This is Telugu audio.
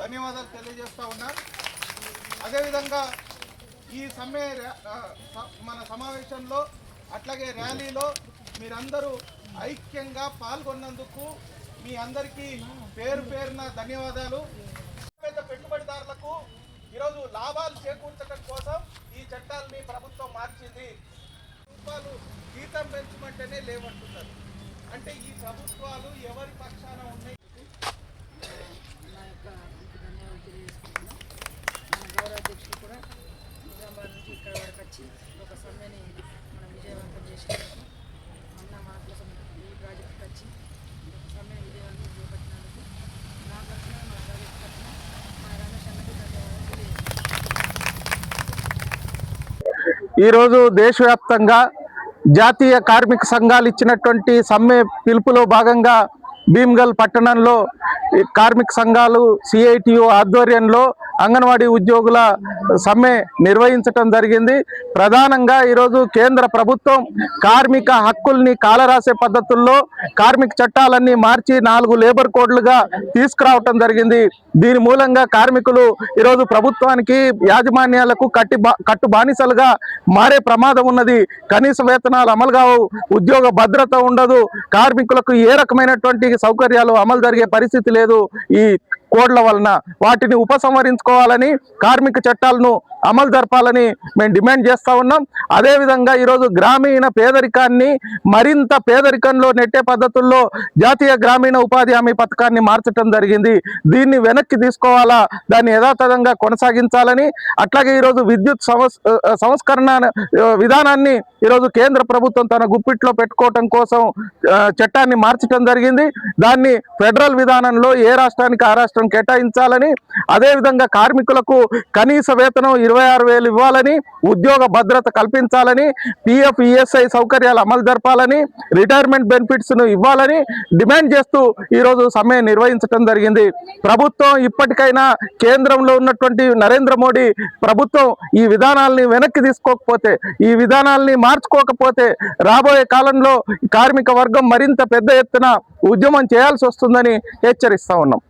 ధన్యవాదాలు తెలియజేస్తా ఉన్నా. అదేవిధంగా ఈ సమ్మె మన సమావేశంలో అట్లాగే ర్యాలీలో మీరందరూ ఐక్యంగా పాల్గొన్నందుకు మీ అందరికీ పేరు పేరున ధన్యవాదాలు. పెద్ద పెట్టుబడిదారులకు ఈరోజు లాభాలు చేకూర్చడం కోసం ఈ చట్టాలని ప్రభుత్వం మార్చింది. ప్రభుత్వాలు జీతం పెంచమంటేనే లేవంటున్నారు. అంటే ఈ ప్రభుత్వాలు ఎవరి పక్షాన ఉన్నాయి? ఈరోజు దేశవ్యాప్తంగా జాతీయ కార్మిక సంఘాలు ఇచ్చినటువంటి సమ్మె పిలుపులో భాగంగా భీమ్గల్ పట్టణంలో కార్మిక సంఘాలు సిఐటియు ఆధ్వర్యంలో అంగన్వాడీ ఉద్యోగుల సమ్మె నిర్వహించటం జరిగింది. ప్రధానంగా ఈరోజు కేంద్ర ప్రభుత్వం కార్మిక హక్కుల్ని కాలరాసే పద్ధతుల్లో కార్మిక చట్టాలన్నీ మార్చి నాలుగు లేబర్ కోడ్లుగా తీసుకురావటం జరిగింది. దీని మూలంగా కార్మికులు ఈరోజు ప్రభుత్వానికి యాజమాన్యాలకు కట్టి బా- కట్టు బానిసలుగా మారే ప్రమాదం ఉన్నది. కనీస వేతనాలు అమలు కావు. ఉద్యోగ భద్రత ఉండదు. కార్మికులకు ఏ రకమైనటువంటి సౌకర్యాలు అమలు జరిగే పరిస్థితి లేదు. ఈ కోడ్ల వలన వాటిని ఉపసంహరించుకోవాలని కార్మిక చట్టాలను అమలు జరపాలని మేము డిమాండ్ చేస్తూ ఉన్నాం. అదేవిధంగా ఈరోజు గ్రామీణ పేదరికాన్ని మరింత పేదరికంలో నెట్టే పద్ధతుల్లో జాతీయ గ్రామీణ ఉపాధి హామీ పథకాన్ని మార్చడం జరిగింది. దీన్ని వెనక్కి తీసుకోవాలా దాన్ని యథాతథంగా కొనసాగించాలని అట్లాగే ఈరోజు విద్యుత్ సంస్ సంస్కరణ విధానాన్ని ఈరోజు కేంద్ర ప్రభుత్వం తన గుప్పిట్లో పెట్టుకోవటం కోసం చట్టాన్ని మార్చడం జరిగింది. దాన్ని ఫెడరల్ విధానంలో ఏ రాష్ట్రానికి ఆ రాష్ట్రం కేటాయించాలని అదేవిధంగా కార్మికులకు కనీస వేతనం ఇరవై ఆరు వేలు ఇవ్వాలని ఉద్యోగ భద్రత కల్పించాలని పిఎఫ్ ఈఎస్ఐ సౌకర్యాలు అమలు జరపాలని రిటైర్మెంట్ బెనిఫిట్స్ను ఇవ్వాలని డిమాండ్ చేస్తూ ఈరోజు సమ్మె నిర్వహించడం జరిగింది. ప్రభుత్వం ఇప్పటికైనా కేంద్రంలో ఉన్నటువంటి నరేంద్ర మోడీ ప్రభుత్వం ఈ విధానాల్ని వెనక్కి తీసుకోకపోతే ఈ విధానాల్ని మార్చుకోకపోతే రాబోయే కాలంలో కార్మిక వర్గం మరింత పెద్ద ఎత్తున ఉద్యమం చేయాల్సి వస్తుందని హెచ్చరిస్తా ఉన్నాం.